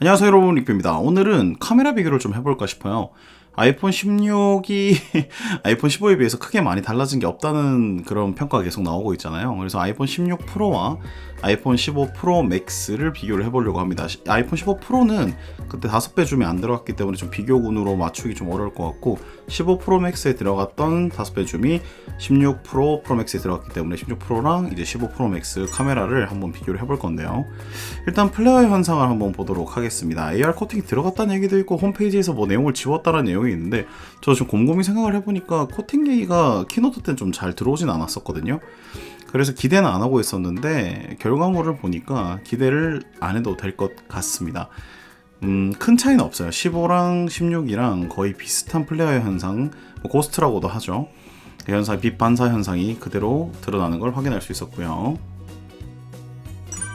안녕하세요 여러분 리뷰입니다. 오늘은 카메라 비교를 좀 해볼까 싶어요. 아이폰 16이 아이폰 15에 비해서 크게 많이 달라진 게 없다는 그런 평가가 계속 나오고 있잖아요. 그래서 아이폰 16 프로와 아이폰 15 프로 맥스를 비교를 해보려고 합니다. 시- 아이폰 15 프로는 그때 5배 줌이 안 들어갔기 때문에 좀 비교군으로 맞추기 좀 어려울 것 같고 15 프로 맥스에 들어갔던 5배 줌이 16 프로 프로 맥스에 들어갔기 때문에 16 프로랑 이제 15 프로 맥스 카메라를 한번 비교를 해볼 건데요. 일단 플레어 현상을 한번 보도록 하겠습니다. AR 코팅이 들어갔다는 얘기도 있고 홈페이지에서 뭐 내용을 지웠다는 내용이 있는데 저좀 곰곰이 생각을 해보니까 코팅 얘기가 키노트 때는 좀 잘 들어오진 않았었거든요. 그래서 기대는 안 하고 있었는데 결과물을 보니까 기대를 안 해도 될 것 같습니다. 음, 큰 차이는 없어요. 15랑 16이랑 거의 비슷한 플레어 현상, 뭐 고스트라고도 하죠. 그 현상, 빛 반사 현상이 그대로 드러나는 걸 확인할 수 있었고요.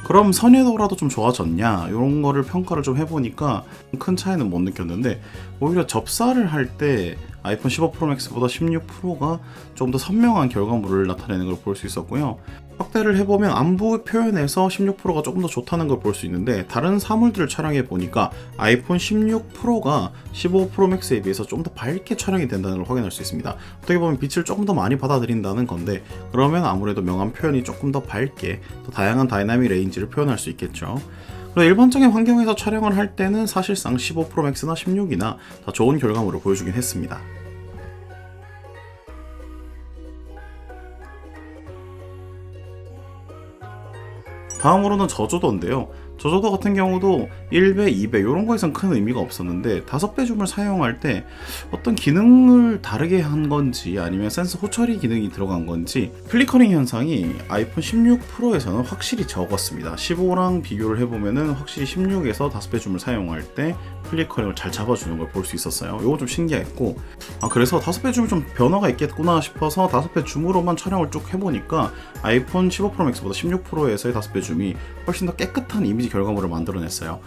그럼 선회도라도 좀 좋아졌냐 이런 거를 평가를 좀 해보니까 큰 차이는 못 느꼈는데 오히려 접사를 할 때 아이폰 15 프로 맥스보다 16 프로가 좀 더 선명한 결과물을 나타내는 걸 볼 수 있었고요. 확대를 해보면 안부 표현에서 16 프로가 조금 더 좋다는 걸 볼 수 있는데 다른 사물들을 촬영해 보니까 아이폰 16 프로가 15 프로 맥스에 비해서 좀 더 밝게 촬영이 된다는 걸 확인할 수 있습니다. 어떻게 보면 빛을 조금 더 많이 받아들인다는 건데 그러면 아무래도 명암 표현이 조금 더 밝게 더 다양한 다이나믹 레인지를 표현할 수 있겠죠. 그리고 일반적인 환경에서 촬영을 할 때는 사실상 15 프로 맥스나 16이나 더 좋은 결과물을 보여주긴 했습니다. 다음으로는 저조도인데요. 저조도 같은 경우도 1배, 2배 이런 거에선 큰 의미가 없었는데 5배 줌을 사용할 때 어떤 기능을 다르게 한 건지 아니면 센서 호처리 기능이 들어간 건지 플리커링 현상이 아이폰 16 프로에서는 확실히 적었습니다. 15랑 비교를 해보면은 확실히 16에서 5배 줌을 사용할 때 플리커링을 잘 잡아주는 걸 볼 수 있었어요. 이거 좀 신기했고 아 그래서 5배 줌이 좀 변화가 있겠구나 싶어서 5배 줌으로만 촬영을 쭉 해보니까 아이폰 15 프로 맥스보다 16 프로에서의 5배 줌이 훨씬 더 깨끗한 이미지 결과물을 만들어냈어요.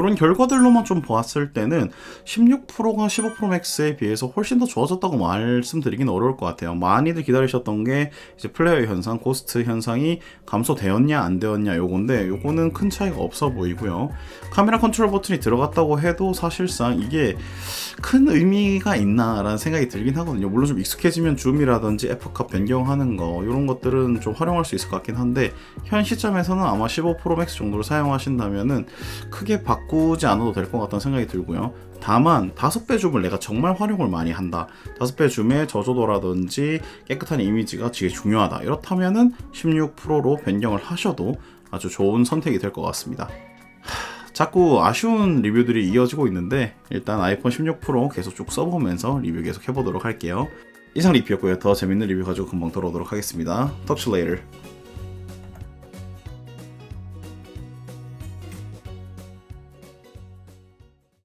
이런 결과들로만 좀 보았을 때는 16 프로가 15 프로 맥스에 비해서 훨씬 더 좋아졌다고 말씀드리긴 어려울 것 같아요. 많이들 기다리셨던 게 이제 플레이어 현상, 고스트 현상이 감소되었냐 안 되었냐 요건데 요거는 큰 차이가 없어 보이고요. 카메라 컨트롤 버튼이 들어갔다고 해도 사실상 이게 큰 의미가 있나라는 생각이 들긴 하거든요. 물론 좀 익숙해지면 줌이라든지 F값 변경하는 거 이런 것들은 좀 활용할 수 있을 것 같긴 한데 현 시점에서는 아마 15 프로 맥스 정도를 사용하신다면은 크게 바 꾸지 않아도 될 것 같다는 생각이 들고요. 다만 다섯 배 줌을 내가 정말 활용을 많이 한다. 다섯 배 줌의 저조도라든지 깨끗한 이미지가 되게 중요하다. 이렇다면은 16 프로로 변경을 하셔도 아주 좋은 선택이 될 것 같습니다. 자꾸 아쉬운 리뷰들이 이어지고 있는데 일단 아이폰 16 프로 계속 쭉 써보면서 리뷰 계속 해보도록 할게요. 이상 리뷰였고요. 더 재밌는 리뷰 가지고 금방 돌아오도록 하겠습니다. Talk to you later.